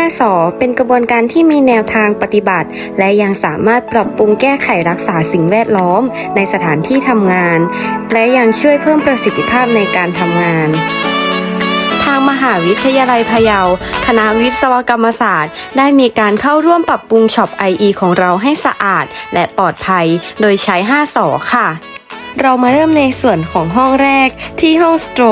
5สอเป็นกระบวนการที่มีแนวทางปฏิบัติ และยังสามารถปรับปรุงแก้ไขรักษาสิ่งแวดล้อมในสถานที่ทำงาน และยังช่วยเพิ่มประสิทธิภาพในการทำงานทางมหาวิทยาลัยพะเยา คณะวิศวกรรมศาสตร์ ได้มีการเข้าร่วมปรับปรุงช็อป IE ของเราให้สะอาด และปลอดภัย โดยใช้ 5สอค่ะ เรามาเริ่มในส่วนของห้องแรกที่ห้องสโตร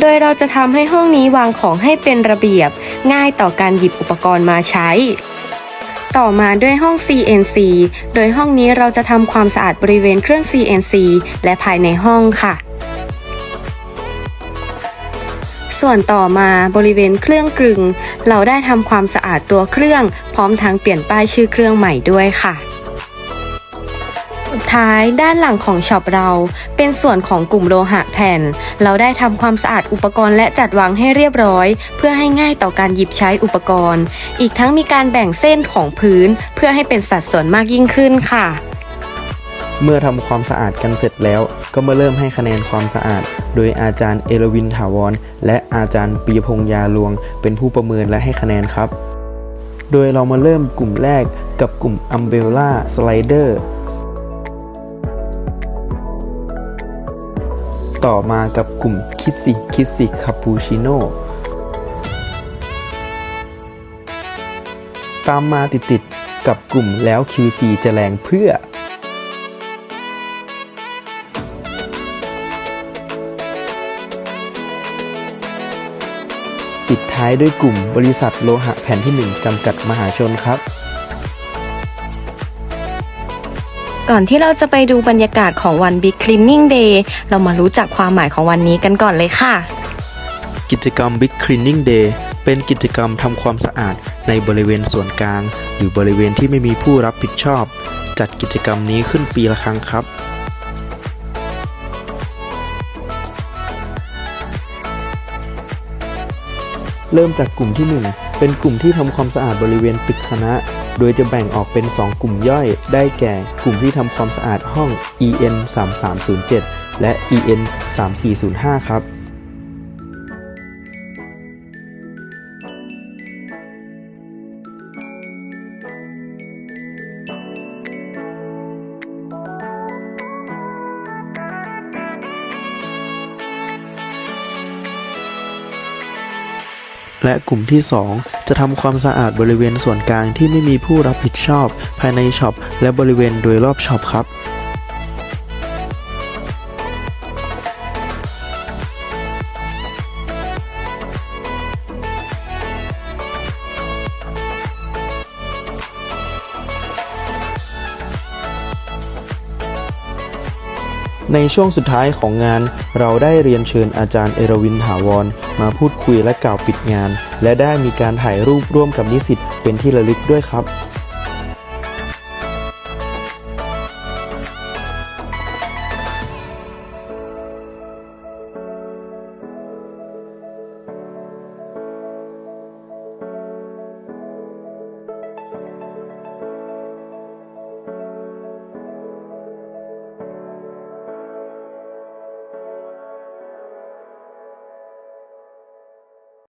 โดยเราจะทำให้ห้องนี้วางของให้เป็นระเบียบ ง่ายต่อการหยิบอุปกรณ์มาใช้ ต่อมาด้วยห้อง CNC โดยห้องนี้เราจะทำความสะอาดบริเวณเครื่อง CNC และภายในห้องค่ะส่วนต่อมาบริเวณเครื่องกลึง เราได้ทำความสะอาดตัวเครื่อง พร้อมทั้งเปลี่ยนป้ายชื่อเครื่องใหม่ด้วยค่ะ ท้ายด้านหลังของช็อปเรา เป็นส่วนของกลุ่มโลหะแผ่น เราได้ทำความสะอาดอุปกรณ์และจัดวางให้เรียบร้อย เพื่อให้ง่ายต่อการหยิบใช้อุปกรณ์ อีกทั้งมีการแบ่งเส้นของพื้น เพื่อให้เป็นสัดส่วนมากยิ่งขึ้นค่ะ เมื่อทำความสะอาดกันเสร็จแล้ว ก็มาเริ่มให้คะแนนความสะอาด โดยอาจารย์เอรวินถาวร และอาจารย์ปียพงยาลวง เป็นผู้ประเมินและให้คะแนนครับ โดยเรามาเริ่มกลุ่มแรกกับกลุ่ม Umbrella Slider ต่อมากับกลุ่มคิสิคิสิคาปูชิโน่ตามมาติดๆกับกลุ่มแล้ว QC จะแรงเพื่อ ปิดท้ายด้วยกลุ่มบริษัทโลหะแผ่นที่ 1 จำกัดมหาชนครับ ก่อนที่เราจะไปดูบรรยากาศของวัน Big Cleaning Day เรามารู้จักความหมายของวันนี้กันก่อนเลยค่ะ กิจกรรม Big Cleaning Day เป็นกิจกรรมทำความสะอาดในบริเวณส่วนกลาง หรือบริเวณที่ไม่มีผู้รับผิดชอบ จัดกิจกรรมนี้ขึ้นปีละครั้งครับเริ่มจากกลุ่มที่ 1 เป็นกลุ่มที่ทำความสะอาดบริเวณตึกคณะ โดยจะแบ่งออกเป็น 2 กลุ่มย่อย ได้แก่กลุ่มที่ทำความสะอาดห้อง EN 3307และ EN 3405ครับ และกลุ่มที่ 2 จะทำความสะอาดบริเวณส่วนกลางที่ไม่มีผู้รับผิดชอบ ภายในช็อปและบริเวณโดยรอบช็อปครับ ในช่วงสุดท้ายของงาน เราได้เรียนเชิญอาจารย์เอราวินถาวร มาพูดคุยและกล่าวปิดงาน และได้มีการถ่ายรูปร่วมกับนิสิตเป็นที่ระลึกด้วยครับ